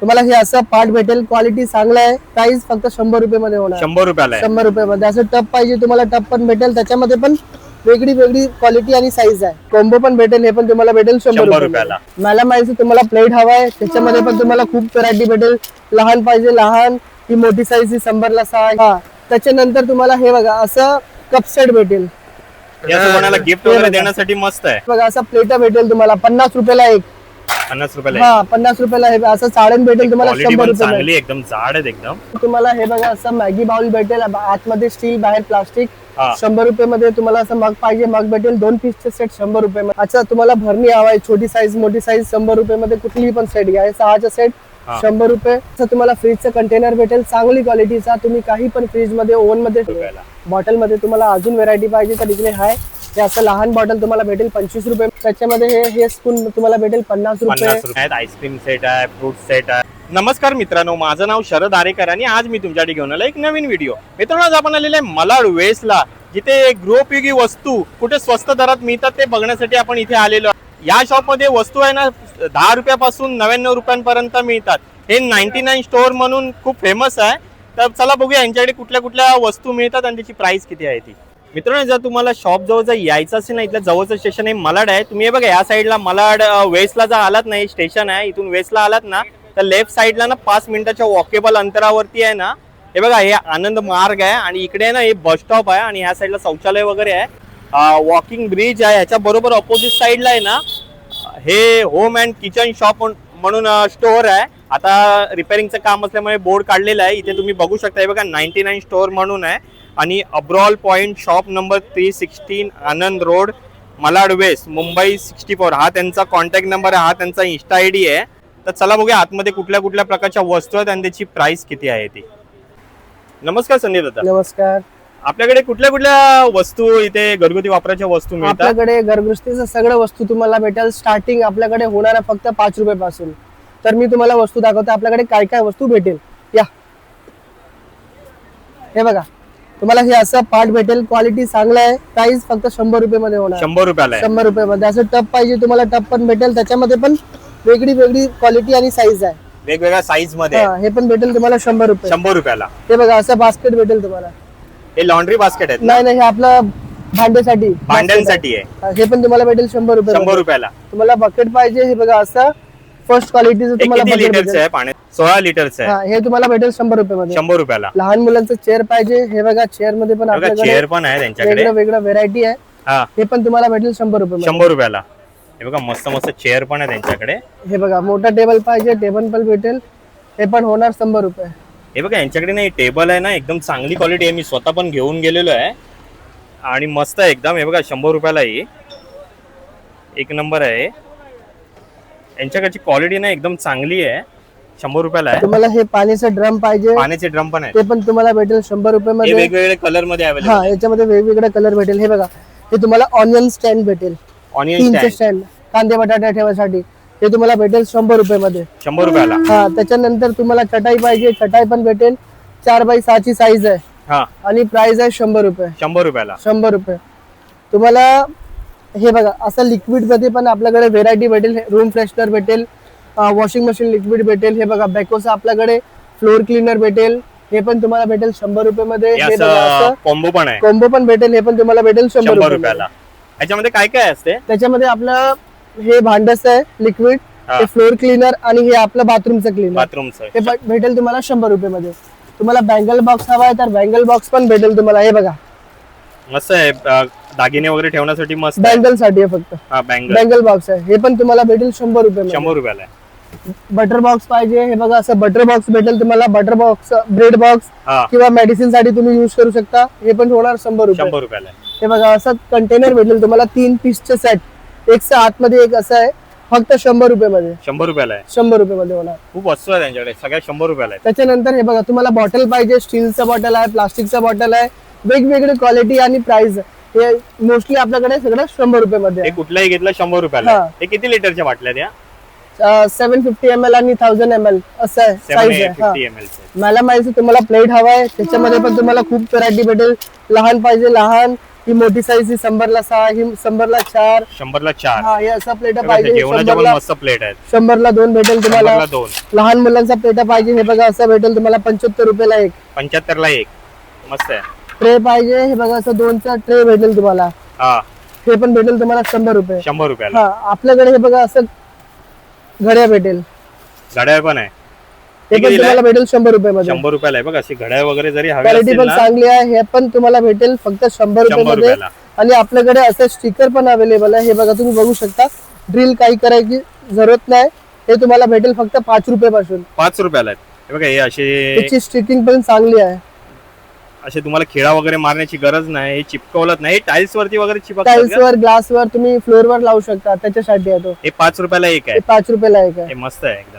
तुम्हाला हे असं पार्ट भेटेल. क्वालिटी चांगलं आहे. प्राइस फक्त शंभर रुपये मध्ये होणार. शंभर रुपयाला आहे. शंभर रुपये मध्ये असं टप पाहिजे तुम्हाला टप पण भेटेल. त्याच्यामध्ये पण वेगळी वेगळी क्वालिटी आणि साईज आहे. कॉम्बो पण भेटेल हे पण तुम्हाला भेटेल शंभर शंभर रुपये रुपयाला. मला माहिती तुम्हाला प्लेट हवाय. त्याच्यामध्ये पण तुम्हाला खूप व्हरायटी भेटेल. लहान पाहिजे लहान. ही मोठी साईज ही शंभरला सहा. हा. त्याच्यानंतर तुम्हाला हे बघा असं कप सेट भेटेल. कोणाला गिफ्ट वगैरे देण्यासाठी मस्त आहे. बघा असं प्लेट भेटेल तुम्हाला. पन्नास रुपयाला एक. पन्नास रुपयाला हा पन्नास रुपयाला हे असं साडण भेटेल तुम्हाला शंभर रुपये चांगली एकदम जाड आहेत एकदम. तुम्हाला हे बघा असं मॅगी बाउल भेटेल आतमध्ये स्टील बाहेर प्लास्टिक. हा. शंभर रुपये मध्ये तुम्हाला असं मग पाहिजे मग भेटेल. दोन पीसचे सेट शंभर रुपये मध्ये अच्छा तुम्हाला भरणी हवाय छोटी साईज मोठी साईज शंभर रुपये मध्ये कुठलीही पण सेट घ्या. हे सहाचा सेट हा. शंभर रुपये. असं तुम्हाला फ्रीजचं कंटेनर भेटेल चांगली क्वालिटीचा तुम्ही काही पण फ्रीजमध्ये ओव्हनमध्ये रुपयाला. बॉटलमध्ये तुम्हाला अजून व्हेरायटी पाहिजे तर इकडे हाय. हे असं लहान बॉटल तुम्हाला भेटेल पंचवीस रुपये. त्याच्यामध्ये हे हे स्पून तुम्हाला भेटेल पन्नास रुपये. पन्नास आहेत आईस्क्रीम सेट आहे फ्रूट सेट आहे. नमस्कार मित्रांनो माझं नाव शरद आरेकर आणि आज मी तुमच्यासाठी घेऊन आलो एक नवीन व्हिडिओ मित्रांनो आज आपण आलेले आहे मलाड वेस्टला जिथे गृहोपयोगी वस्तू कुठे स्वस्त दरात मिळतात ते बघण्यासाठी आपण इथे आलेलो आहे. या शॉपमध्ये वस्तू आहे ना दहा रुपयापासून नव्याण्णव रुपयांपर्यंत मिळतात. हे नाईन्टी नाईन स्टोअर म्हणून खूप फेमस आहे. तर चला बघूया यांच्याकडे कुठल्या कुठल्या वस्तू मिळतात आणि त्याची प्राइस किती आहे ती. मित्रांनो जर तुम्हाला शॉप जवळ जर यायचं असेल ना इथलं जवळचं स्टेशन आहे मलाड आहे. तुम्ही हे बघा या साईडला मलाड वेस्टला जर आलात ना स्टेशन आहे इथून वेस्टला आलात ना तर लेफ्ट साईडला ना पाच मिनिटाच्या वॉकेबल अंतरावरती आहे ना हे बघा हे आनंद मार्ग आहे. आणि इकडे आहे ना हे बस स्टॉप आहे आणि ह्या साईडला शौचालय वगैरे आहे. वॉकिंग ब्रिज आहे. ह्याच्या बरोबर ऑपोजिट साईडला आहे ना हे होम अँड किचन शॉप म्हणून स्टोअर आहे. आता रिपेअरिंगचं काम असल्यामुळे बोर्ड काढलेलं आहे. इथे तुम्ही बघू शकता हे बघा नाईन्टी नाईन स्टोअर म्हणून आहे. आणि Abrol point shop number three sixteen Anand road Malad west Mumbai sixty four हा त्यांचा कॉन्टॅक्ट नंबर आहे हा त्यांचा इन्स्टा आय डी आहे. तर चला बघूया आतमध्ये कुठल्या कुठल्या प्रकारच्या वस्तू आहेत आणि त्याची प्राइस किती आहे ती. नमस्कार संदीप दादा. नमस्कार. आपल्याकडे कुठल्या कुठल्या वस्तू इथे घरगुती वापराच्या वस्तू मिळतात? आपल्याकडे घरगृहस्थीचं सगळं वस्तू तुम्हाला भेटेल. स्टार्टिंग आपल्याकडे होणार आहे फक्त पाच रुपये पासून तर मी तुम्हाला वस्तू दाखवतो. आपल्याकडे काय काय वस्तू भेटेल? या. हे बघा. तुम्हाला हे असं पार्ट भेटेल. क्वालिटी चांगलं आहे. प्राइस फक्त शंभर रुपये मध्ये होणार. शंभर रुपयाला आहे. शंभर रुपये मध्ये असं टप पाहिजे तुम्हाला टप पण भेटेल. त्याच्यामध्ये पण वेगळी वेगळी क्वालिटी आणि साईज आहे. वेगवेगळ्या साईजमध्ये. आहे. हा, हे पण भेटेल तुम्हाला शंभर रुपये. शंभर रुपयाला. हे बघा असं बास्केट भेटेल तुम्हाला. हे लॉन्ड्री बास्केट आहेत ना? नाही नाही हे आपलं भांड्यासाठी. भांड्यांसाठी आहे. हा, हे पण तुम्हाला भेटेल शंभर रुपये. शंभर रुपयाला. तुम्हाला बकेट पाहिजे हे बघा असं फर्स्ट क्वालिटीचं हे तुम्हाला किती bucket लिटरचं भेटेल. आहे पाण्यात सोळा लिटरचं आहे. हा, हे तुम्हाला भेटेल शंभर रुपये मध्ये शंभर रुपयाला. लहान मुलांचं चेअर पाहिजे हे बघा चेअरमध्ये पण बघा आपल्याकडे चेअर पण आहे त्यांच्याकडे. वेगळं वेगळं व्हेरायटी आहे. हा. हे पण तुम्हाला भेटेल शंभर रुपये मध्ये. शंभर रुपयाला. हे बघा मस्त मस्त चेअर पण आहे त्यांच्याकडे. हे बघा मोठा टेबल पाहिजे टेबल पण भेटेल. हे पण होणार शंभर रुपये. हे बघा यांच्याकडे ना टेबल आहे ना एकदम चांगली क्वालिटी आहे. मी स्वतः पण घेऊन गेलेलो आहे. आणि मस्त आहे एकदम हे बघा शंभर रुपयाला ही. एक नंबर आहे यांच्याकडची क्वालिटी ना एकदम चांगली आहे. शंभर रुपयाला आहे. तुम्हाला हे पाण्याचं ड्रम पाहिजे. पाण्याचे ड्रम पण आहे ते पण तुम्हाला भेटेल शंभर रुपये हे मध्ये वेगवेगळे कलरमध्ये अवेलेबल हा याच्यामध्ये वेगवेगळे कलर भेटेल. हे बघा हे तुम्हाला ऑनियन स्टँड भेटेल. ऑनियन स्टँड स्टँड कांदे बटाटे ठेवासाठी. हे तुम्हाला भेटेल शंभर रुपये मध्ये शंभर रुपयाला. हा त्याच्यानंतर तुम्हाला चटाई पाहिजे. चटाई पण भेटेल. चार बाय सहाची साईज आहे. हा. आणि प्राइस आहे शंभर रुपये. शंभर रुपयाला. शंभर रुपये. तुम्हाला हे बघा असं लिक्विडमध्ये पण आपल्याकडे व्हेरायटी भेटेल रूम फ्रेशनर भेटेल वॉशिंग मशीन लिक्विड भेटेल हे बघा बॅकोचा आपल्याकडे फ्लोर क्लीनर भेटेल हे पण तुम्हाला भेटेल शंभर रुपये मध्ये बघा असं असं कॉम्बो पण आहे. कॉम्बो पण भेटेल हे पण तुम्हाला भेटेल शंभर शंभर रुपये रुपयाला. याच्यामध्ये काय काय असते? त्याच्यामध्ये आपलं हे भांडस आहे लिक्विड हा. फ्लोर क्लीनर आणि हे आपलं बाथरूमचं क्लीनर बाथरूमचं हे भेटेल तुम्हाला शंभर रुपये मध्ये तुम्हाला बँगल बॉक्स हवा आहे तर बँगल बॉक्स पण भेटेल तुम्हाला. हे बघा मस्त आहे. अं, दागिने वगैरे ठेवण्यासाठी मस्त आहे. बँगलसाठी आहे फक्त. हा बँगल. बँगल बॉक्स आहे. हे पण तुम्हाला भेटेल शंभर रुपये शंभर रुपयाला आहे. बटर बॉक्स पाहिजे. हे बघा असं बटर बॉक्स भेटेल तुम्हाला. बटर बॉक्स ब्रेड बॉक्स हा. किंवा मेडिसिनसाठी तुम्ही युज करू शकता. हे पण होणार शंभर रुपये. शंभर रुपयाला आहे. हे बघा असं कंटेनर भेटेल तुम्हाला. तीन पीसचे सेट एक आतमध्ये एक असं आहे. फक्त शंभर रुपये मध्ये. शंभर रुपयाला आहे. शंभर रुपये मध्ये होणार. खूप वस्तू आहे त्यांच्याकडे. सगळ्या शंभर रुपयाला त्याच्यानंतर हे बघा तुम्हाला बॉटल पाहिजे. स्टीलचं बॉटल आहे प्लास्टिकचं बॉटल आहे. वेगवेगळी क्वालिटी आणि प्राइस हे मोस्टली आपल्याकडे सगळं शंभर रुपये मध्ये हे कुठलाही घेतलं शंभर रुपयाला. हा. आहे. हे किती लिटरच्या बाटल्या त्या आहे सेव्हन फिफ्टी एम एल आणि थाउजंड एम एल असं आहे सेव्हन आहे. हा. फिफ्टी एम एल मला माहिती तुम्हाला प्लेट हवाय त्याच्यामध्ये पण तुम्हाला खूप व्हरायटी भेटेल. लहान पाहिजे लहान ही मोठी साईज ही शंभरला सहा ही शंभरला चार. शंभरला चार. हा हे असं प्लेटा हे पाहिजे बघा, जेवणाच्या पण शंभरला मस्त प्लेट आहेत. शंभरला दोन भेटेल तुम्हाला. शंभरला दोन. लहान मुलांचा प्लेटा पाहिजे हे बघा असं भेटेल तुम्हाला पंच्याहत्तर रुपयाला एक. पंच्याहत्तर ला एक. मस्त आहे. ट्रे पाहिजे हे बघा असं दोनचा ट्रे भेटेल तुम्हाला. हा. हे पण भेटेल तुम्हाला शंभर रुपये. शंभर रुपयाला. हा आपल्याकडे हे बघा असं घड्या भेटेल. घड्याळ पण आहे. हे पण कितीला तुम्हाला भेटेल शंभर रुपये मध्ये शंभर रुपयाला आहे. बघा अशी घड्याळ वगैरे जरी हवी क्वालिटी पण ना चांगली आहे. हे पण तुम्हाला भेटेल फक्त शंभर रुपये शंभरमध्ये रुपयाला. आणि आपल्याकडे असे स्टिकर पण अवेलेबल आहे. हे बघा तुम्ही बघू शकता. ड्रिल काही करायची जरूरत नाही. हे तुम्हाला भेटेल फक्त पाच रुपये पासून पाच रुपयाला आहेत. हे बघा हे असे त्याची स्टिकिंग पण चांगली आहे. असे तुम्हाला खेळा वगैरे मारण्याची गरज नाही हे चिपकवलत नाही टाइल्स वरती वगैरे चिपकतात टाइल्स का? वर ग्लास वर तुम्ही फ्लोर वर लावू शकता त्याच्यासाठी आहे तो. हे पाच रुपयाला एक हे आहे पाच रुपयाला एक आहे. हे मस्त आहे एकदम.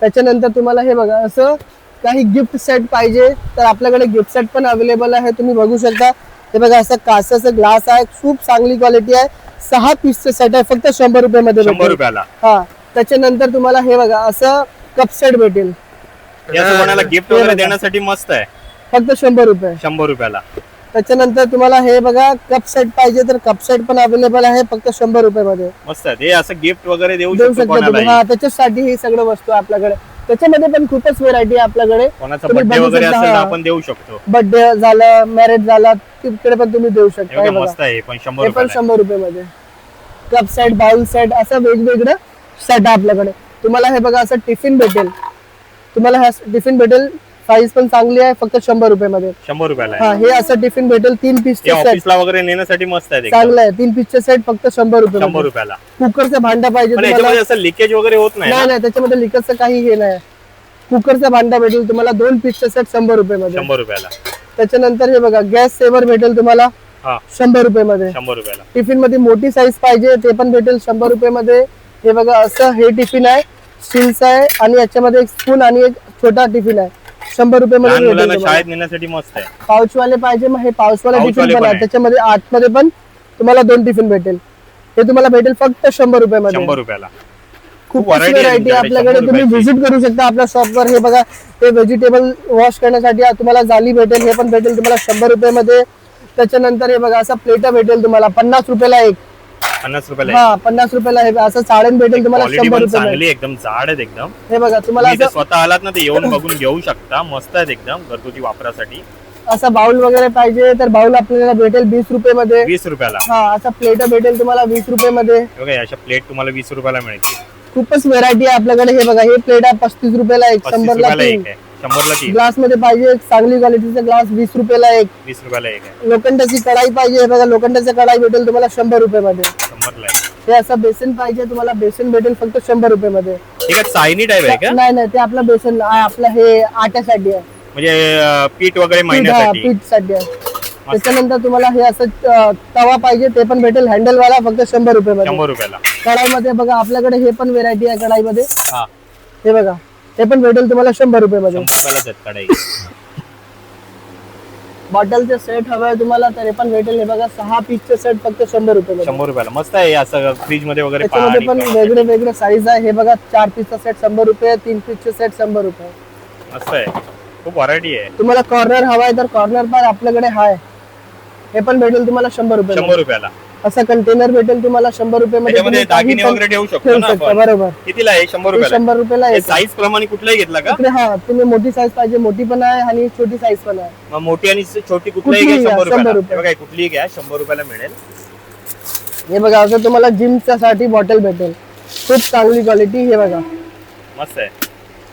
त्याच्यानंतर तुम्हाला हे बघा असं काही गिफ्ट सेट पाहिजे तर आपल्याकडे गिफ्ट सेट पण अवेलेबल आहे तुम्ही बघू शकता. हे बघा असं काचाचं ग्लास आहे खूप चांगली क्वालिटी आहे. सहा पीसचं सेट आहे फक्त शंभर रुपये मध्ये शंभर भेटेल. रुपयाला. हा त्याच्यानंतर तुम्हाला हे बघा असं कप सेट भेटेल. हे असं कोणाला गिफ्ट वगैरे. देण्यासाठी मस्त आहे. फक्त शंभर रुपये. शंभर रुपयाला. त्याच्यानंतर तुम्हाला हे बघा कप सेट पाहिजे तर कप सेट पण अवेलेबल आहे फक्त शंभर रुपये मध्ये मस्त आहे. हे असं गिफ्ट वगैरे देऊ देऊ शकतो शकता तुम्ही. कोणालाही. हा त्याच्यासाठी ही सगळं वस्तू आपल्याकडे. त्याच्यामध्ये पण खूपच व्हेरायटी आपल्याकडे. कोणाचा तुम्ही बर्थडे बघू वगैरे शकता, असेल तर हा. आपण देऊ शकतो. बर्थडे झालं मॅरेज झाला तिकडे पण तुम्ही देऊ शकता. हे बघा मस्त आहे. हे पण शंभर हे पण रुपयाला आहे. शंभर रुपये मध्ये कप सेट बाउल सेट असं वेगवेगळं सेट आहे आपल्याकडे. तुम्हाला हे बघा असं टिफिन भेटेल. तुम्हाला हा टिफिन भेटेल साईज पण चांगली आहे फक्त शंभर रुपये मध्ये शंभर रुपयाला आहे. हा हे असं टिफिन भेटेल तीन हे पीसचे सेट ऑफिसला वगैरे नेण्यासाठी मस्त आहे. चांगलं आहे तीन पीसचे सेट फक्त शंभर रुपये शंभरमध्ये. रुपयाला. कुकरचं भांडा पाहिजे पण तुम्हाला. याच्यामध्ये असं लिकेज वगैरे होत नाही नाही ना? नाही त्याच्यामध्ये लिकरचं काही हे नाही. कुकरचा भांडा भेटेल तुम्हाला दोन पीसचे सेट शंभर रुपये मध्ये शंभर रुपयाला. त्याच्यानंतर हे बघा गॅस सेवर भेटेल तुम्हाला हा. शंभर रुपये मध्ये शंभर रुपयाला. टिफिनमध्ये मोठी साईज पाहिजे ते पण भेटेल शंभर रुपये मध्ये हे बघा असं हे टिफिन आहे स्टीलचं आहे आणि याच्यामध्ये एक स्पून आणि एक छोटा टिफिन आहे. शंभर रुपये लहानमध्ये मुलांना. शाळेत नेण्यासाठी मस्त आहे. पाऊचवाले पाहिजे मग हे पाऊचवाले पाऊचवाले टिफिन पण पण आहे. आहे. त्याच्यामध्ये आतमध्ये पण तुम्हाला दोन टिफिन भेटेल. हे तुम्हाला भेटेल फक्त शंभर रुपये मध्ये शंभर रुपयाला. खूप variety आहे व्हरायटी तुमच्याकडे, आपल्याकडे. शंभर तुम्ही रुपयाची. व्हिजिट करू शकता आपल्या शॉपवर हे बघा ते व्हेजिटेबल वॉश करण्यासाठी तुम्हाला जाली भेटेल हे पण भेटेल तुम्हाला शंभर रुपये मध्ये त्याच्यानंतर हे बघा असं प्लेटा भेटेल तुम्हाला पन्नास रुपयाला एक. पन्नास रुपयाला हा पन्नास रुपयाला हे असं साडण भेटेल तुम्हाला क्वालिटी शंभर पण चांगली एकदम जाड आहेत एकदम. हे बघा तुम्हाला तुम्ही इथे असं स्वतः आलात ना ते येऊन बघून घेऊ शकता. मस्त आहेत एकदम घरगुती वापरासाठी. असं बाउल वगैरे पाहिजे तर बाउल आपल्याला भेटेल वीस रुपये मध्ये वीस रुपयाला. हा असं प्लेट भेटेल तुम्हाला वीस रुपये मध्ये हे बघा अशा प्लेट तुम्हाला वीस रुपयाला मिळतील. खूपच व्हेरायटी आहे आपल्याकडे. हे बघा हे प्लेट आहे पस्तीस रुपयाला एक पस्तीस शंभरला रुपयाला तीन. एक आहे. शंभरला तीन. ग्लासमध्ये पाहिजे एक चांगली क्वालिटीचा ग्लास वीस रुपयाला एक. वीस रुपयाला एक आहे. लोखंडाची कढाई पाहिजे हे बघा लोखंडाची कढाई भेटेल तुम्हाला शंभर रुपये मध्ये शंभरला एक. हे असं बेसन पाहिजे तुम्हाला बेसन भेटेल फक्त शंभर रुपये मध्ये ठीक आहे चायनी टाईप आहे का? नाही नाही ते आपलं बेसन आहे आपलं हे आट्यासाठी आहे. म्हणजे अं, पीठ वगैरे पीठ पीठसाठी आहे. त्याच्यानंतर तुम्हाला हे असं अं, तवा पाहिजे ते पण भेटेल. हँडल वाला फक्त शंभर रुपये मध्ये शंभर रुपयाला. कढाईमध्ये बघा आपल्याकडे हे पण व्हेरायटी आहे कढाईमध्ये. हा. हे बघा. हे पण भेटेल तुम्हाला शंभर रुपये मध्ये आहेत कढाई. बॉटलचे सेट हवंय तुम्हाला तर पण भेटेल. हे बघा सहा पीसचे सेट फक्त शंभर रुपये मध्ये शंभर रुपयाला. मस्त आहे असं फ्रीजमध्ये वगैरे त्याच्यामध्ये पाणी पण वेगळे वेगळे साईज आहे. हे बघा चार पीसचा सेट शंभर रुपये तीन पीसचे सेट शंभर रुपये. मस्त आहे. खूप व्हरायटी आहे. तुम्हाला कॉर्नर हवाय तर कॉर्नर पण आपल्याकडे हाय. हे पण भेटेल तुम्हाला शंभर रुपये शंभर रुपयाला. असं कंटेनर भेटेल तुम्हाला शंभर रुपये मध्ये दागिने वगैरे ठेवू शकतो ना आपण? बरोबर. कितीला आहे? शंभर हे रुपयाला शंभर रुपयाला येतं. साईज प्रमाणे कुठलाही घेतला का? इकडे हा तुम्ही मोठी साईज पाहिजे मोठी पण आहे आणि छोटी साईज पण आहे. मग मोठी आणि छोटी कुठलाही घ्या कुठलीही घ्या, शंभर रुपयाला. रुपये. हे बघा कुठलीही घ्या शंभर रुपयाला मिळेल. हे बघा असं तुम्हाला जिमच्या साठी बॉटल भेटेल. खूप चांगली क्वालिटी हे बघा. मस्त आहे.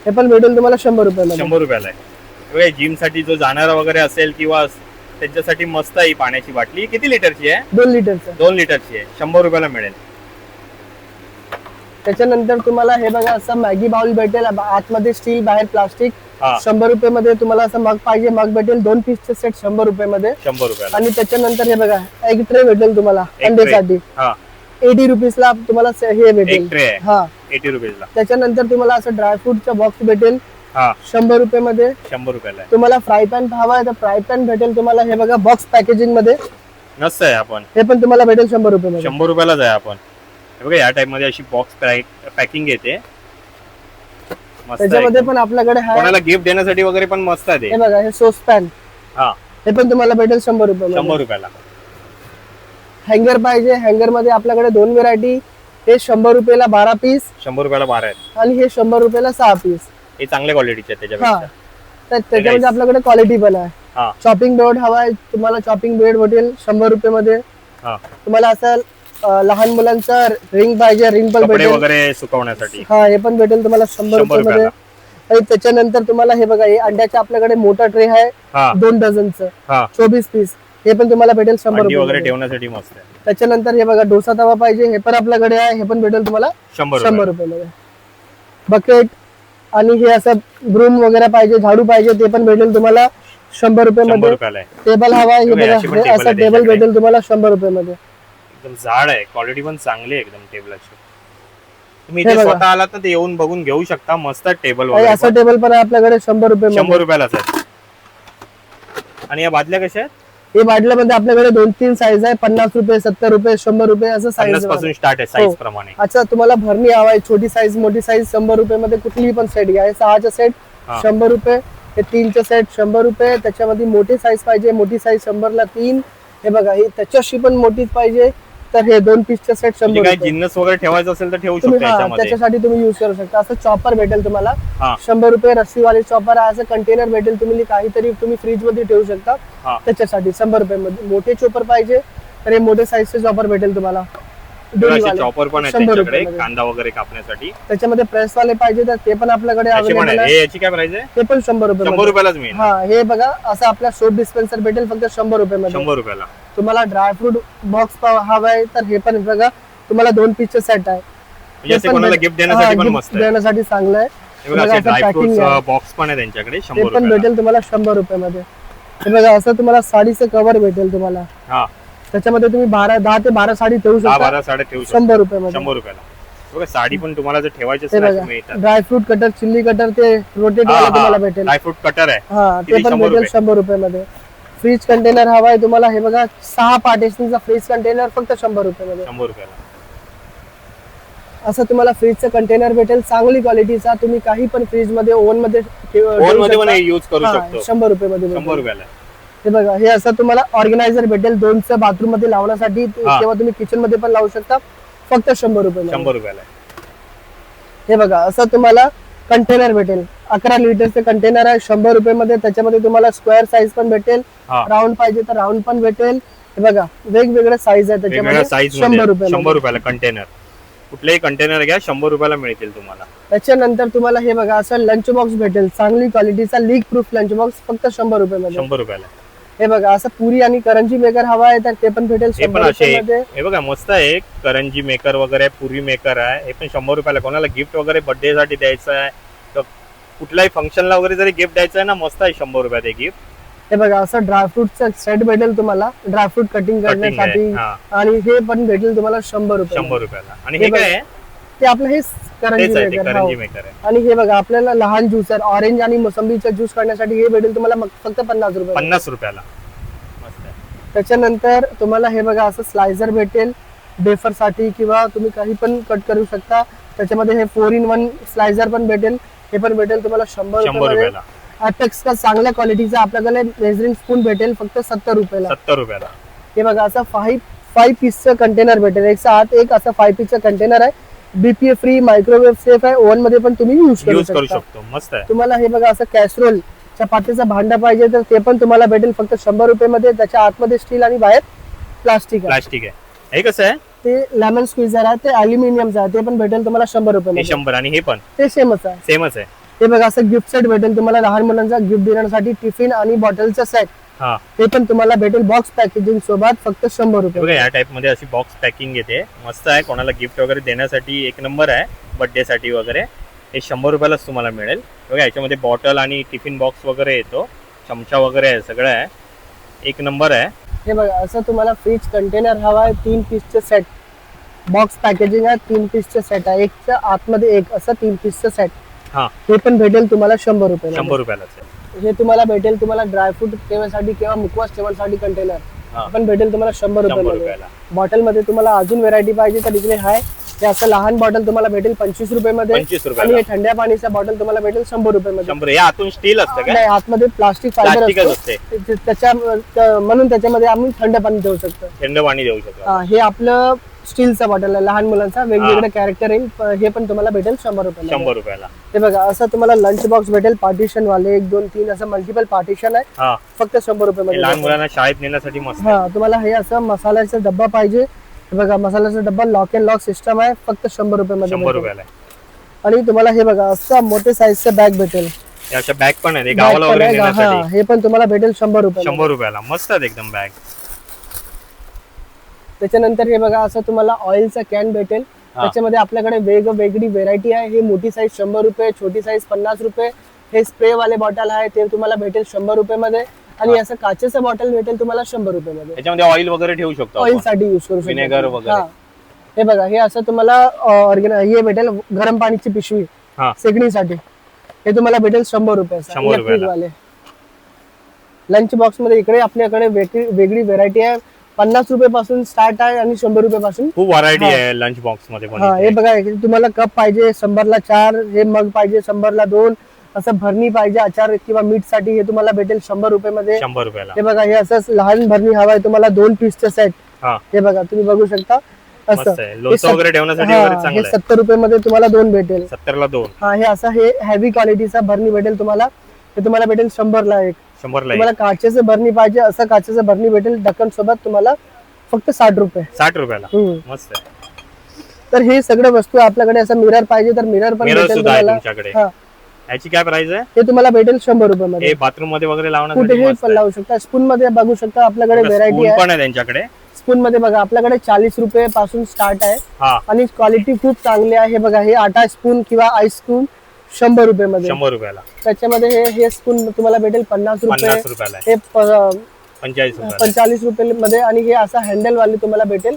हे पण भेटेल तुम्हाला शंभर रुपयाला शंभर रुपयाला आहे. जिमसाठी जो जाणारा वगैरे असेल किंवा त्यांच्यासाठी मस्त आहे ही पाण्याची बाटली. किती लिटरची आहे? दोन लिटरचं. दोन लिटरची आहे. शंभर रुपयाला मिळेल. त्याच्यानंतर तुम्हाला हे बघा असं मॅगी बाउल भेटेल. आतमध्ये स्टील बाहेर प्लास्टिक. हा. शंभर रुपये मध्ये तुम्हाला असं मग पाहिजे मग भेटेल. दोन पीसचे सेट शंभर रुपये मध्ये शंभर रुपयाला. आणि त्याच्यानंतर हे बघा एक ट्रे भेटेल तुम्हाला एक tray. अंडेसाठी हा. एटी रुपीजला तुम्हाला से- हे भेटेल. एक ट्रे आहे हा एटी रुपीजला त्याच्यानंतर तुम्हाला असं ड्रायफ्रूटचा बॉक्स भेटेल. शंभर रुपये मध्ये शंभर रुपयाला आहे. तुम्हाला फ्राय पॅन हवा आहे तर फ्राय पॅन भेटेल तुम्हाला हे बघा बॉक्स पॅकेजिंगमध्ये मस्त आहे आपण. हे पण तुम्हाला भेटेल शंभर रुपये मध्ये शंभर रुपयालाच आहे आपण. हे बघा या टाइपमध्ये अशी बॉक्स पॅकिंग येते. मस्त आहे त्याच्यामध्ये. पण आपल्याकडे कोणाला गिफ्ट देण्यासाठी वगैरे पण मस्त आहे ते. हे बघा हे सॉस पॅन हा. हे पण तुम्हाला भेटेल शंभर रुपये मध्ये. शंभर रुपयाला. हँगर पाहिजे हँगरमध्ये आपल्याकडे दोन व्हेरायटी हे शंभर रुपयाला बारा पीस शंभर रुपयाला बारा आहेत. आणि हे शंभर रुपयाला सहा पीस हे चांगल्या क्वालिटीचे आहेत त्याच्यापेक्षा. तर त्याच्यामध्ये आपल्याकडे क्वालिटी पण आहे. हा. चॉपिंग बोर्ड हवा आहे तुम्हाला चॉपिंग बोर्ड भेटेल शंभर रुपये मध्ये हा. तुम्हाला असं अं, लहान मुलांचं रिंग पाहिजे रिंग पण कपडे भेटेल. वगैरे सुकवण्यासाठी. हा हे पण भेटेल तुम्हाला शंभर शंभर रुपये मध्ये आणि त्याच्यानंतर तुम्हाला हे बघा हे अंड्याचे आपल्याकडे मोठा ट्रे आहे. हा. दोन डझनचं. हा. चोवीस पीस हे पण तुम्हाला भेटेल शंभर अंडी वगैरे रुपये ठेवण्यासाठी मस्त आहे. त्याच्यानंतर हे बघा डोसा तवा पाहिजे हे पण आपल्याकडे आहे हे पण भेटेल तुम्हाला शंभर शंभर रुपये रुपये बकेट आणि हे असं ब्रूम वगैरे पाहिजे झाडू पाहिजे ते पण भेटेल तुम्हाला शंभर रुपये मध्ये. टेबल हवा आहे हे असं टेबल. भेटेल तुम्हाला शंभर रुपये मध्ये. एकदम जाड आहे क्वालिटी पण चांगली आहे एकदम टेबलाची तुम्ही इथे. स्वतः आलात ना ते येऊन बघून घेऊ शकता मस्त टेबल वगैरे असं. टेबल पण आहे आपल्याकडे शंभर रुपये शंभर रुपयालाच आहे. आणि या बादल्या कशा आहेत? हे बाटल्यामध्ये आपल्याकडे दोन तीन साईज आहे. पन्नास रुपये सत्तर रुपये शंभर रुपये असं साईजपासून स्टार्ट आहे हो. साईज प्रमाणे. अच्छा तुम्हाला भरणी हवा आहे. छोटी साईज मोठी साईज शंभर रुपये मध्ये कुठलीही पण सेट घ्या. हे सहाचा सेट हा. शंभर रुपये. हे तीनचे सेट शंभर रुपये. त्याच्यामध्ये मोठी साईज पाहिजे. मोठी साईज शंभरला तीन. हे बघा हे त्याच्याशी पण मोठीच पाहिजे. तर हे दोन पीसचे सेट म्हणजे शंभर काय रुपये. जिन्नस वगैरे ठेवायचं असेल तर ठेवू तुम्ही शकतो हा याच्यामध्ये. त्याच्यासाठी तुम्ही युज करू शकता. असं चॉपर भेटेल तुम्हाला. हा. शंभर रुपये रस्सीवाले चॉपर आहे. असं कंटेनर भेटेल तुम्ही. काहीतरी तुम्ही फ्रीजमध्ये ठेवू शकता. हा. त्याच्यासाठी शंभर रुपये मध्ये. मोठे चॉपर पाहिजे. तर हे मोठे साईजचे चॉपर भेटेल तुम्हाला. चॉपर पण आहे त्यांच्याकडे. कांदा वगैरे कापण्यासाठी. त्याच्यामध्ये प्रेस वाले पाहिजे तर ते पण आपल्याकडे अवेलेबल आहे. याची काय प्राइस आहे? ते पण शंभर रुपये शंभर. रुपयालाच मिळेल. हा हे बघा असं आपल्या सोप डिस्पेन्सर भेटेल फक्त शंभर रुपये मध्ये. शंभर रुपयाला. तुम्हाला ड्रायफ्रूट बॉक्स हवा आहे तर हे पण बघा तुम्हाला दोन पीसचे सेट आहे. म्हणजे असे कोणाला गिफ्ट देण्यासाठी पण gift मस्त आहे. देण्यासाठी चांगलं आहे. हे बघा असे आहे. बॉक्स पण आहे त्यांच्याकडे ते शंभर पण रुपयाला. भेटेल तुम्हाला शंभर रुपये मध्ये हे बघा असं तुम्हाला साडीचं कव्हर भेटेल तुम्हाला. हा. त्याच्यामध्ये तुम्ही बारा दहा ते बारा साडी ठेवू दहा शकता बारा साड्या ठेवू शकतो शंभर रुपये शंभर रुपयाला बघा साडी पण तुम्हाला जर ठेवायची असेल dry fruit cutter chilli cutter ते रोटेट वाला. तुम्हाला भेटेल ड्रायफ्रूट कटर आहे हा ते किती? पण भेटेल रुपये? शंभर रुपये मध्ये फ्रीज कंटेनर हवा आहे तुम्हाला हे बघा सहा पार्टिशनचा फ्रीज कंटेनर फक्त शंभर रुपये मध्ये शंभर रुपयाला असं तुम्हाला फ्रीजचं कंटेनर भेटेल चांगली क्वालिटीचा तुम्ही काही पण फ्रीजमध्ये ओव्हनमध्ये ठेव- ओव्हन ठेवू मध्ये पण शकता. युज करू हा, शकतो शंभर रुपये मध्ये शंभर भेटेल. रुपयाला हे बघा हे असं तुम्हाला ऑर्गनायझर भेटेल दोनचं बाथरूममध्ये लावण्यासाठी. हा. किंवा तुम्ही किचनमध्ये पण लावू शकता. फक्त शंभर रुपये. शंभर रुपयाला हे बघा असं तुम्हाला कंटेनर भेटेल. अकरा लिटरचे कंटेनर आहे शंभर रुपये मध्ये त्याच्यामध्ये तुम्हाला स्क्वेअर साईज पण भेटेल. हा. राऊंड पाहिजे तर राऊंड पण भेटेल. हे बघा वेगवेगळे साईज आहे वेगवेगळ्या त्याच्यामध्ये साईज शंभरमध्ये रुपये शंभर रुपयाला कंटेनर कुठलेही कंटेनर घ्या शंभर रुपयाला मिळतील तुम्हाला. त्याच्यानंतर तुम्हाला हे बघा असं लंच बॉक्स भेटेल. चांगली क्वालिटीचा लीक प्रूफ लंच बॉक्स फक्त शंभर रुपये मध्ये शंभर रुपयाला. हे बघा असं पुरी आणि करंजी मेकर हवा आहे तर ते पण भेटेल हे पण असे हे बघा मस्त आहे. करंजी मेकर वगैरे पुरी मेकर आहे. हे पण शंभर रुपयाला. कोणाला गिफ्ट वगैरे बर्थडे साठी द्यायचं आहे तर कुठल्याही फंक्शनला वगैरे जरी गिफ्ट द्यायचं आहे ना मस्त आहे शंभर रुपयात हे गिफ्ट हे बघा असं ड्रायफ्रुटचं सेट भेटेल तुम्हाला. ड्रायफ्रूट कटिंग करण्यासाठी आणि हे पण भेटेल तुम्हाला शंभर रुपये शंभर रुपयाला. आणि हे काय ते आपलं हे करंजी तेच आहे ते मेकर करंजी हो. आहे. आणि हे बघा आपल्याला लहान ज्युसर ऑरेंज आणि मोसंबीचा ज्यूस करण्यासाठी हे भेटेल तुम्हाला मग फक्त पन्नास रुपये पन्नास रुपयाला. मस्त आहे. त्याच्यानंतर तुम्हाला हे बघा असं स्लायझर भेटेल बेफरसाठी किंवा तुम्ही काही पण कट करू शकता. त्याच्यामध्ये हे फोर इन वन स्लायझर पण भेटेल. हे पण भेटेल तुम्हाला शंभर शंभर रुपये रुपयाला. अपेक्स का चांगल्या क्वालिटीचा आपल्याकडे मेजरिंग स्पून भेटेल फक्त सत्तर रुपयाला. सत्तर रुपयाला. हे बघा असं फाईव्ह फाईव्ह पीसचं कंटेनर भेटेल. एक आत एक असं फाईव्ह पीसचं कंटेनर आहे. बीपीए फ्री मायक्रोवेव्ह सेफ आहे. ओव्हनमध्ये पण तुम्ही युज करू युज करू शकता. शकतो. मस्त आहे. तुम्हाला हे बघा असं कॅसरोल चपातीचं भांडं पाहिजे तर ते पण तुम्हाला भेटेल फक्त शंभर रुपये मध्ये त्याच्या आतमध्ये स्टील आणि बाहेर प्लास्टिक आहे. प्लास्टिक आहे. हे कसं आहे? ते लेमन स्क्विझर आहे ते अल्युमिनियमचं आहे ते पण भेटेल तुम्हाला शंभर रुपये हे मध्ये शंभर आणि हे पण? ते सेमच आहे. सेमच आहे. हे बघा असं गिफ्ट सेट भेटेल तुम्हाला लहान मुलांचा गिफ्ट देण्यासाठी टिफिन आणि बॉटलचं सेट हा. ते पण तुम्हाला भेटेल बॉक्स पॅकेजिंग सोबत फक्त शंभर रुपये. बघा या टाइपमध्ये अशी बॉक्स पॅकिंग येते. मस्त आहे. कोणाला गिफ्ट वगैरे देण्यासाठी एक नंबर आहे बर्थडे साठी वगैरे. हे शंभर रुपयालाच तुम्हाला मिळेल. बघा याच्यामध्ये बॉटल आणि टिफिन बॉक्स वगैरे येतो. चमचा वगैरे आहे सगळं आहे. एक नंबर आहे. हे बघा असं तुम्हाला फ्रीज कंटेनर हवा आहे तीन पीसचे सेट बॉक्स पॅकेजिंग आहे तीन पीसचे सेट आहे. एकच्या आतमध्ये एक असं तीन पीसचं सेट हा. हे पण भेटेल तुम्हाला शंभर रुपये शंभर रुपयालाच आहे. हे तुम्हाला भेटेल तुम्हाला ड्रायफ्रूट ठेवण्यासाठी किंवा मुखवास ठेवण्यासाठी कंटेनर हा. पण भेटेल तुम्हाला शंभर शंभर रुपये रुपयाला. बॉटलमध्ये तुम्हाला अजून व्हेरायटी पाहिजे तर इकडे आहे हे असं लहान बॉटल तुम्हाला भेटेल पंचवीस रुपयामध्ये. पंचवीस आणि रुपयाला हे थंड्या पाणीचा बॉटल तुम्हाला भेटेल शंभर हे आतून स्टील असतं नाही आतमध्ये प्लास्टिक फायबर प्लास्टिकच असतो. असते. ते- ते- त्याच्या त्या- म्हणून त्याच्यामध्ये आम्ही थंड पाणी देऊ शकतो. थंड पाणी देऊ शकतो. हा, हे आपलं स्टीलचा बॉटल आहे लहान मुलांचा वेगवेगळे कॅरेक्टर येईल हे पण तुम्हाला भेटेल शंभर रुपयाला. शंभर रुपयाला. हे बघा असं तुम्हाला लंच बॉक्स भेटेल पार्टिशन वाले एक दोन तीन असं मल्टिपल पार्टिशन आहे. हा. फक्त शंभर रुपये मध्ये लहान. मुलांना शाळेत नेण्यासाठी. हा तुम्हाला हे असं मसाल्याचा डब्बा पाहिजे. बघा मसाल्याचा डब्बा लॉक अँड लॉक सिस्टम आहे फक्त शंभर रुपये मध्ये. आणि तुम्हाला हे बघा असं मोठे साईजचं बॅग भेटेल. हे बॅग पण आहे? हा पण तुम्हाला भेटेल शंभर रुपये शंभर रुपयाला. मस्त एकदम बॅग त्याच्यानंतर हे बघा असं तुम्हाला ऑइलचा कॅन भेटेल. त्याच्यामध्ये आपल्याकडे वेगवेगळी व्हेरायटी आहे. ही मोठी साईज शंभर रुपये छोटी साईज पन्नास रुपये. हे स्प्रे वाले बॉटल आहे ते तुम्हाला भेटेल शंभर रुपये मध्ये आणि असं काचेचं बॉटल भेटेल तुम्हाला शंभर रुपये मध्ये त्याच्यामध्ये ऑइल वगैरे ठेवू शकतो ऑइल. साठी युज करू शकतो. हा. बघा हे असं तुम्हाला ऑर्गेन हे भेटेल गरम पाणीची पिशवी. सेकणीसाठी हे तुम्हाला भेटेल शंभर रुपये 100 इलेक्ट्रिक रुपयाला. वाले लंच बॉक्समध्ये इकडे आपल्याकडे वेगळी वेगळी व्हेरायटी आहे. पन्नास रुपये पासून स्टार्ट आहे आणि शंभर रुपये पासून खूप व्हरायटी हा. आहे लंच बॉक्समध्ये हा हे. बघा तुम्हाला कप पाहिजे शंभरला चार हे मग पाहिजे शंभरला दोन असं भरणी पाहिजे अचार किंवा मीठसाठी हे तुम्हाला भेटेल शंभर रुपये मध्ये शंभर रुपयाला. हे बघा हे असं लहान भरणी हवा आहे तुम्हाला दोन पीसचं सेट हा. बघा तुम्ही बघू शकता. असं. हे वगैरे ठेवण्यासाठी सत्तर रुपये मध्ये तुम्हाला दोन भेटेल. सत्तरला दोन. हा हे असं हे हेवी क्वालिटीचा भरणी भेटेल तुम्हाला. हे तुम्हाला भेटेल शंभरला एक. शंभरला. तुम्हाला काचेचं भरणी पाहिजे असं काचेचं भरणी भेटेल ढक्कन सोबत तुम्हाला फक्त साठ रुपये. साठ रुपयाला. मस्त आहे. तर हे सगळं वस्तू आपल्याकडे असं मिरर पाहिजे तर मिरर पण मिरर भेटेल सुद्धा आहे तुम्हाला. तुमच्याकडे. हा. याची काय प्राइस आहे? हे तुम्हाला भेटेल शंभर रुपये मध्ये बाथरूममध्ये वगैरे लावण्यासाठी कुठेही पण. लावू शकता. स्पून मध्ये बघू शकता आपल्याकडे व्हेरायटी पण आहे त्यांच्याकडे. स्पून मध्ये बघा आपल्याकडे चाळीस रुपये पासून स्टार्ट आहे. आणि क्वालिटी खूप चांगली आहे. बघा हे आटा स्पून किंवा आईस स्पून शंभर रुपये मध्ये शंभर रुपयाला. त्याच्यामध्ये हे हे स्पून तुम्हाला भेटेल पन्नास रुपये. रुपयाला. हे प- पंचेचाळीस रुपयाला. पंचेचाळीस रुपये मध्ये आणि हे असं हँडल वाले तुम्हाला भेटेल.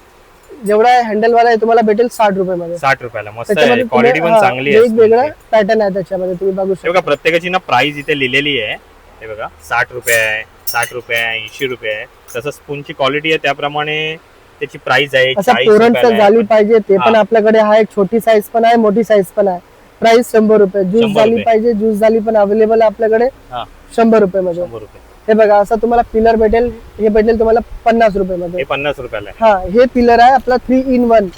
जेवढा हँडल वाला आहे तुम्हाला भेटेल साठ रुपये मध्ये साठ रुपयाला. मस्त आहे. त्याच्यामध्ये क्वालिटी पण हा, चांगली आहे वेगवेगळं. पॅटर्न आहे त्याच्यामध्ये तुम्ही बघू हे शकता. बघा प्रत्येकाची ना प्राइस इथे लिहिलेली आहे. हे बघा साठ रुपये आहे साठ रुपये आहे ऐंशी रुपये आहे. तसं स्पूनची क्वालिटी आहे त्याप्रमाणे त्याची प्राइस आहे असं चाळीस पोरांचं रुपयाला जाली आहे. पाहिजे ते पण हा. आपल्याकडे आहे छोटी साईज पण आहे मोठी साईज पण आहे. प्राइस शंभर रुपये. ज्यूस 100 झाली. पाहिजे ज्यूस झाली पण अवेलेबल आहे आपल्याकडे शंभर रुपये मध्ये शंभर रुपये. हे बघा असं तुम्हाला पिलर भेटेल हे भेटेल तुम्हाला पन्नास रुपये मध्ये हे पन्नास रुपयाला आहे. हा हे पिलर आहे आपला थ्री इन वन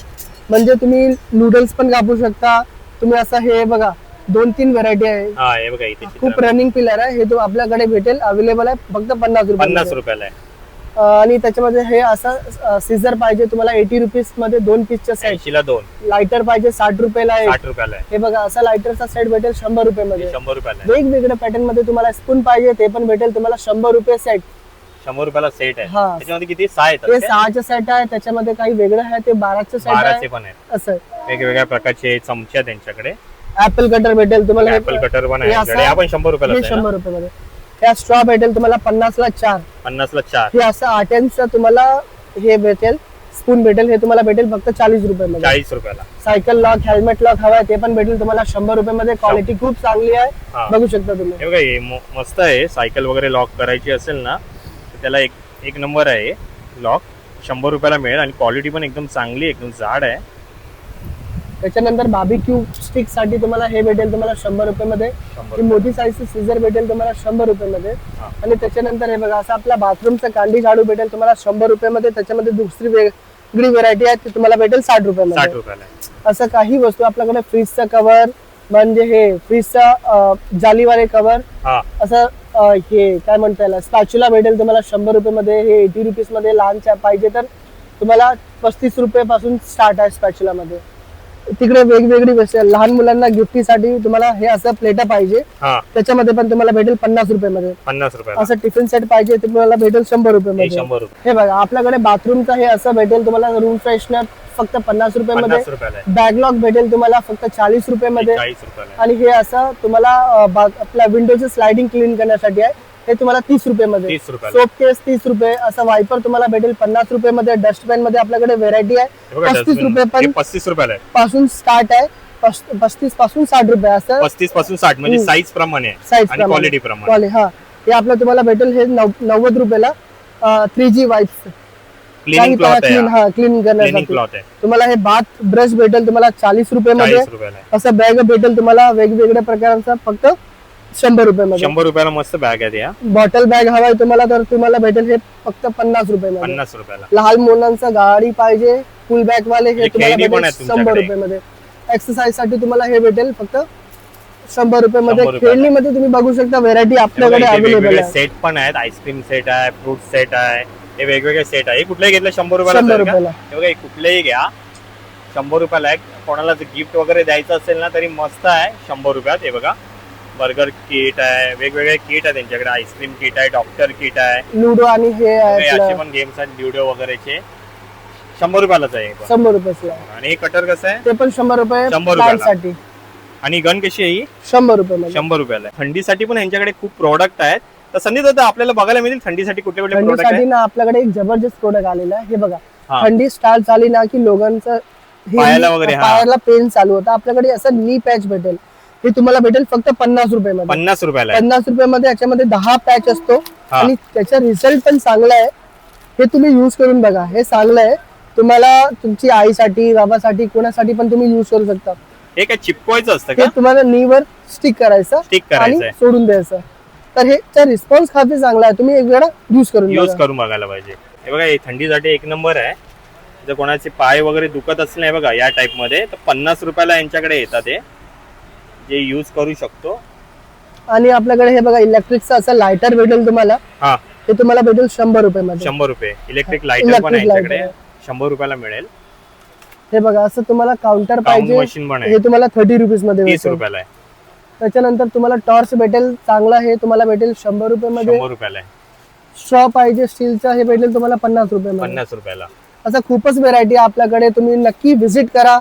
म्हणजे तुम्ही नूडल्स पण कापू शकता. तुम्ही असं हे बघा दोन तीन व्हरायटी आहे. हा हे बघा इथे खूप चित्र रनिंग पिलर आहे. हे तो आपल्याकडे भेटेल अवेलेबल आहे फक्त पन्नास पन्नास रुपये रुपयाला आहे. आणि त्याच्यामध्ये हे असं सिझर पाहिजे तुम्हाला एटी रुपीजमध्ये दोन पीसच्या सेट दोन. लायटर पाहिजे साठ रुपयाला एक. साठ रुपयाला आहे हे बघा असा लायटरचा सेट भेटेल शंभर रुपये मध्ये शंभर रुपयाला आहे. वेगवेगळ्या पॅटर्नमध्ये तुम्हाला स्पून पाहिजे ते पण भेटेल. तुम्हाला शंभर रुपये सेट शंभर रुपयाला सेट आहे. त्याच्यामध्ये किती? सहा येतात काय? सहाचे सेट आहे. त्याच्यामध्ये काही वेगळं आहे ते बाराचं सेट बाराचे आहे पण आहेत. असं. वेगवेगळ्या प्रकारचे चमचे त्यांच्याकडे. ऍपल कटर भेटेल तुम्हाला. ऍपल कटर पण आहे असं- त्यांच्याकडे. हा पण शंभर रुपयाला आहे? शंभर रुपये ह्या स्ट्रॉ भेटेल तुम्हाला पन्नास ला चार. पन्नासला चार. हे असं आट्यांचं तुम्हाला हे भेटेल. स्पून भेटेल. हे तुम्हाला भेटेल फक्त चाळीस रुपये चाळीस रुपयाला. सायकल लॉक हेल्मेट लॉक हवाय ते पण भेटेल तुम्हाला शंभर रुपये मध्ये क्वालिटी खूप चांगली आहे. बघू शकता तुम्ही. बघा मस्त आहे. सायकल वगैरे लॉक करायची असेल ना तर त्याला एक एक नंबर आहे. लॉक शंभर रुपयाला मिळेल आणि क्वालिटी पण एकदम चांगली एकदम जाड आहे. त्याच्यानंतर बार्बिक्यू स्टिकसाठी तुम्हाला हे भेटेल तुम्हाला शंभर रुपये मध्ये ही मोठी साईजची सीझर भेटेल तुम्हाला शंभर रुपये मध्ये. आणि त्याच्यानंतर हे बघा असं आपला बाथरूमचा कांडी झाडू भेटेल तुम्हाला शंभर रुपये मध्ये त्याच्यामध्ये दुसरी वेगळी व्हरायटी आहे ती तुम्हाला भेटेल साठ रुपये साठमध्ये रुपयाला. असं काही वस्तू आपल्याकडे फ्रीजचा कव्हर म्हणजे हे फ्रीजचा जालीवाले कव्हर हा. असं अं, हे काय म्हणता याला स्पॅच्युला भेटेल तुम्हाला शंभर रुपये मध्ये हे एटी रुपीजमध्ये लहानच्या पाहिजे तर तुम्हाला पस्तीस रुपये पासून स्टार्ट आहे स्पॅच्युला मध्ये. तिकडे वेगवेगळी वस्तू आहे. लहान मुलांना गिफ्टीसाठी तुम्हाला हे असं प्लेटा पाहिजे. हा. त्याच्यामध्ये पण तुम्हाला भेटेल पन्नास रुपये मध्ये पन्नास रुपयाला. असं टिफिन सेट पाहिजे ते तुम्हाला भेटेल शंभर रुपये हे मध्ये शंभर रुपये. हे बघा आपल्याकडे बाथरूमचं हे असं भेटेल तुम्हाला रूम फ्रेशनर फक्त पन्नास रुपये मध्ये पन्नास रुपयाला आहे. बॅगलॉक भेटेल तुम्हाला फक्त चाळीस रुपये हे मध्ये चाळीस रुपयाला आहे. आणि हे असं तुम्हाला अं, बा- आपल्या विंडोचं स्लायडिंग क्लीन करण्यासाठी आहे. हे तुम्हाला तीस रुपये मध्ये सोप केस तीस रुपये असं वायपर तुम्हाला भेटेल पन्नास रुपये मध्ये डस्टबिनमध्ये आपल्याकडे व्हेरायटी आहे. पस्तीस. रुपये पण पस्तीस रुपयाला आहे. पासून स्टार्ट आहे. पस- पस्तीसपासून साठ रुपये असं. पस्तीसपासून साठ म्हणजे. साईज प्रमाणे. साईज क्वालिटी प्रमाणे. हा. हे आपलं तुम्हाला भेटेल हे नव- नव्वद रुपयाला थ्री जी आहे क्लीन हा. क्लीन करण्यासाठी. तुम्हाला हे बाथ ब्रश भेटेल तुम्हाला चाळीस रुपये मध्ये. असं बॅग भेटेल तुम्हाला वेगवेगळ्या प्रकारांचा. फक्त शंभर रुपये मध्ये शंभर रुपयाला मस्त बॅग आहे या बॉटल बॅग हवाय तुम्हाला तर तुम्हाला भेटेल हे फक्त पन्नास रुपये मध्ये पन्नास रुपयाला. लहान मुलांचं गाडी पाहिजे फुल बॅग वाले हे तुम्हाला खेळणी शंभर. रुपये मध्ये एक्सरसाइजसाठी तुम्हाला हे भेटेल फक्त शंभर रुपये मध्ये रुपयाला. खेळणीमध्ये तुम्ही बघू शकता व्हेरायटी आपल्याकडे अवेलेबल आहे. सेट पण आहेत. आईस्क्रीम सेट आहे फ्रूट सेट आहे हे वेगवेगळे सेट आहे. कुठलंही घेतलं शंभर रुपयाला कुठलेही घ्या. शंभर रुपयाला कोणाला गिफ्ट वगैरे द्यायचं असेल ना तरी मस्त आहे. शंभर रुपयात हे बघा. बर्गर किट आहे वेगवेगळे किट आहे त्यांच्याकडे. आईस्क्रीम किट आहे डॉक्टर किट आहे. लुडो आणि हे आहे असे आपलं पण गेम्स आहेत ल्युडो वगैरेचे. शंभर रुपयालाच आहे हे पण. शंभर रुपयाचं आहे. आणि हे कटर कसं आहे? ते पण शंभर रुपये शंभर प्लांट रुपयाला. साठी आणि गन कशी आहे ही? शंभर रुपये शंभर रुपयाला आहे. थंडीसाठी पण यांच्याकडे खूप प्रोडक्ट आहेत. तर संदीप दादा आपल्याला बघायला मिळतील थंडीसाठी कुठले कुठले प्रोडक्ट थंडीसाठी आहेत? ना आपल्याकडे एक जबरदस्त प्रोडक्ट आलेला आहे. हे बघा. हा. थंडी स्टार्ट झाली ना की लोकांचं हे- पायाला वगैरे, हा. पायाला पेन चालू होता. आपल्याकडे असं नी पॅच भेटेल. हे तुम्हाला भेटेल फक्त पन्नास रुपये पन्नास रुपयाला पन्नास रुपये मध्ये याच्यामध्ये दहा पॅच असतो. आणि त्याचा रिझल्ट पण चांगला आहे. हे तुम्ही युज करून बघा. हे चांगलं आहे. तुम्हाला तुमची आईसाठी बाबासाठी कोणासाठी पण तुम्ही युज करू शकता. हे काय चिपकवायचं असतं हे तुम्हाला नीवर स्टिक करायचं स्टिक आणि सोडून द्यायचं. तर हे रिस्पॉन्स खाते चांगला आहे. तुम्ही एक वेळा युज करून यूज. करून बघायला पाहिजे. हे बघा हे थंडीसाठी एक नंबर आहे. जर कोणाचे पाय वगैरे दुखत असले बघा या टाइपमध्ये तर पन्नास रुपयाला यांच्याकडे येतात हे. जे यूज करू शकतो. आणि आपल्याकडे हे बघा इलेक्ट्रिकचं असं लायटर भेटेल तुम्हाला. हा. ते तुम्हाला भेटेल शंभर रुपये मध्ये. शंभर रुपये. इलेक्ट्रिक लाईटर पण आहे Electric यांच्याकडे. lighter. शंभर रुपयाला मिळेल. हे बघा असं तुम्हाला काउंटर काउंट पाहिजे. मशीन पण आहे. हे तुम्हाला थर्टी रुपीजमध्ये तीस भेटेल. रुपयाला आहे. त्याच्यानंतर तुम्हाला टॉर्च भेटेल चांगला हे तुम्हाला भेटेल शंभर रुपये मध्ये. शंभर रुपयाला आहे. स्ट्रॉ पाहिजे स्टीलचा हे भेटेल तुम्हाला पन्नास रुपये मध्ये. पन्नास रुपयाला. असं खूपच व्हेरायटी आपल्याकडे. तुम्ही नक्की व्हिजिट करा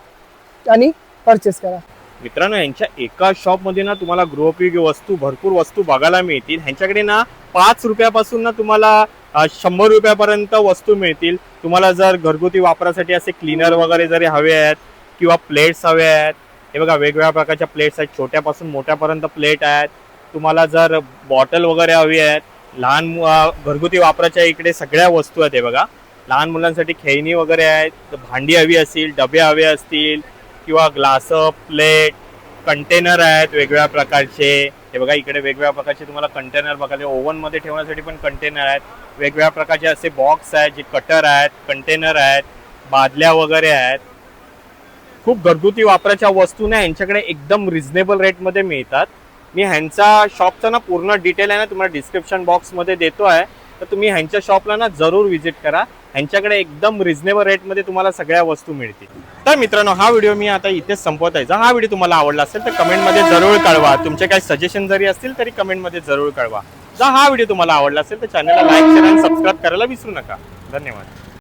आणि परचेस करा. मित्रांनो यांच्या एका शॉपमध्ये ना तुम्हाला गृहोपयोगी वस्तू भरपूर वस्तू बघायला मिळतील. ह्यांच्याकडे ना पाच रुपयापासून ना तुम्हाला शंभर रुपयापर्यंत वस्तू मिळतील. तुम्हाला जर घरगुती वापरासाठी असे क्लीनर वगैरे जरी हवे आहेत किंवा प्लेट्स हवे आहेत हे बघा वेगवेगळ्या प्रकारच्या प्लेट्स आहेत. छोट्यापासून मोठ्यापर्यंत प्लेट आहेत. तुम्हाला जर बॉटल वगैरे हवी आहेत लहान मु- घरगुती वापराच्या इकडे सगळ्या वस्तू आहेत हे बघा. लहान मुलांसाठी खेळणी वगैरे आहेत भांडी हवी असतील डबे हवे असतील किंवा ग्लास प्लेट कंटेनर आहेत वेगवेगळ्या प्रकारचे. हे बघा इकडे वेगवेगळ्या प्रकारचे तुम्हाला कंटेनर बघायला ओव्हनमध्ये ठेवण्यासाठी पण कंटेनर आहेत. वेगवेगळ्या प्रकारचे असे बॉक्स आहेत जे कटर आहेत कंटेनर आहेत बादल्या वगैरे आहेत. खूप घरगुती वापराच्या वस्तू ना यांच्याकडे एकदम रिझनेबल रेटमध्ये मिळतात. मी ह्यांचा शॉपचा ना पूर्ण डिटेल आहे ना तुम्हाला डिस्क्रिप्शन बॉक्समध्ये देतो आहे तर तुम्ही ह्यांच्या शॉपला ना जरूर व्हिजिट करा. ह्यांच्याकडे एकदम रिझनेबल रेटमध्ये तुम्हाला सगळ्या वस्तू मिळतील. तर मित्रांनो हा व्हिडिओ मी आता इथेच संपवत आहे जर हा व्हिडिओ तुम्हाला आवडला असेल तर कमेंटमध्ये जरूर कळवा. तुमचे काही सजेशन जरी असतील तरी कमेंटमध्ये जरूर कळवा. जर हा व्हिडिओ तुम्हाला आवडला असेल तर चॅनलला लाईक शेअर आणि सबस्क्राईब करायला विसरू नका. धन्यवाद.